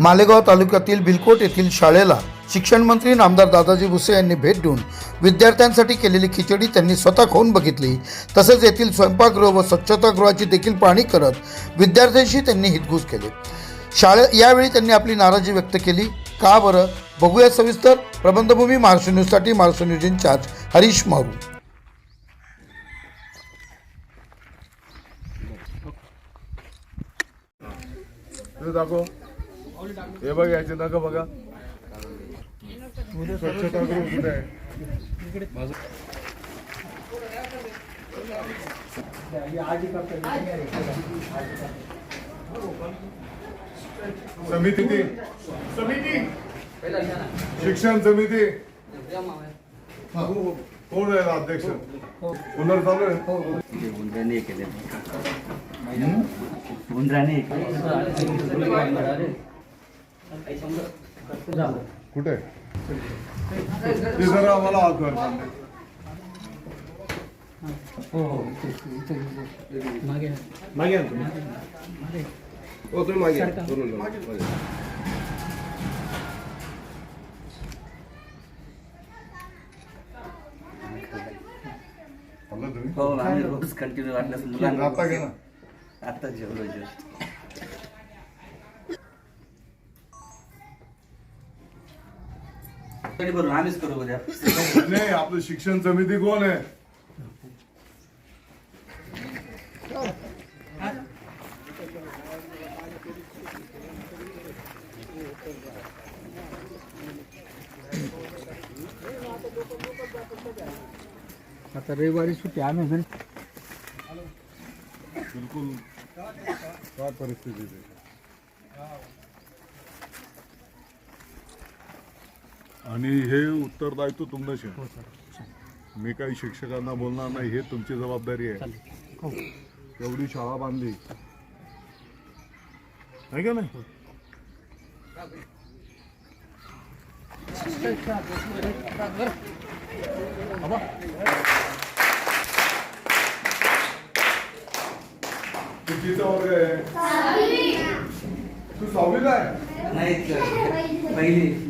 मालेगाव तालुक्यातील भिलकोट येथील शाळेला शिक्षण मंत्री नामदार दादाजी भुसे यांनी भेट देऊन विद्यार्थ्यांसाठी केलेली खिचडी त्यांनी स्वतः खाऊन बघितली. तसेच येथील स्वयंपाकगृह व स्वच्छतागृहाची देखील पाहणी करत विद्यार्थ्यांशी त्यांनी हितगुज केले. शाळे यावेळी त्यांनी आपली नाराजी व्यक्त केली. का बरं? बघूया सविस्तर. प्रबंधभूमी महाराष्ट्र न्यूजसाठी महाराष्ट्र न्यूज इन्चार्ज हरीश मारू. दाखव. हे बघ याचे नग बघा. स्वच्छता गृह समिती. ती समिती. शिक्षण समिती. कोण राहिला अध्यक्ष? पुनर् चालू आहे. उंदराने केले. कुठे? ते जरा आम्हाला. खाल्लं तुम्ही. हो आम्ही रोज कंटिन्यू वाटल्यास मुलांना. आता जेवलो जस्ट तरी बरोबर आम्हीच करू उद्या. नाही आपलं शिक्षण समिती कोण आहे? आता रविवारी सुट्टी आम्ही घरी बिलकुल काय परिस्थिती आहे? आणि हे उत्तरदायित्व तुमचं आहे. मी काही शिक्षकांना बोलणार नाही हे तुमची जबाबदारी आहे. एवढी शाळा बांधली. आहे का नाही? वर्ग आहे? तू सहावीला आहे? नाही पहिली.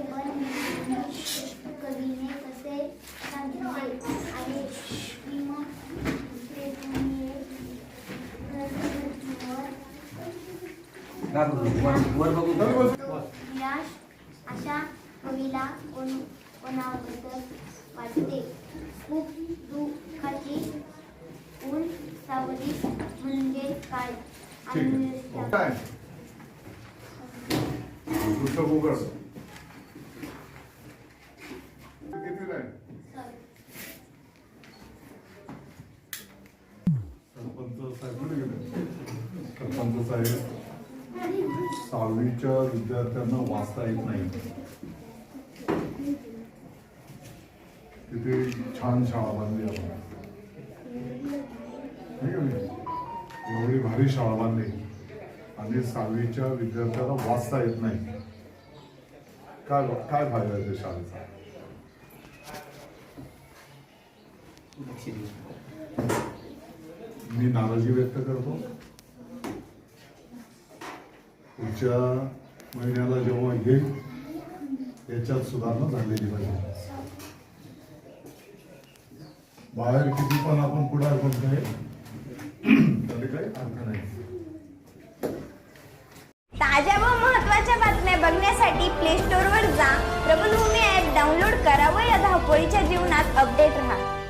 वर बघू अशा कवीला कोण कोणाबद्दल वाटते खूप दुःखाची ऊन सावली म्हणजे काय आणि सरपंच साहेब सरपंच साहेब. सहावीच्या विद्यार्थ्यांना वाचता येत नाही. तिथे छान शाळा बांधली आपण. नाही का एवढी भारी शाळा बांधली. आणि सहावीच्या विद्यार्थ्याला वाचता येत नाही. काय काय फायदा आहे त्या शाळेचा? मी नाराजी व्यक्त करतो. पुढच्या महिन्याला जेव्हा येईल याच्यात सुधारणा झालेली पाहिजे. बाहेर किती पण आपण पुढार करतोय त्याला काही अर्थ नाही. ताज्या व महत्त्वाच्या बातम्या बघण्यासाठी प्ले स्टोअरवर जा. प्रबलभूमी ॲप डाउनलोड करा व या धावपळीच्या जीवनात अपडेट राहा.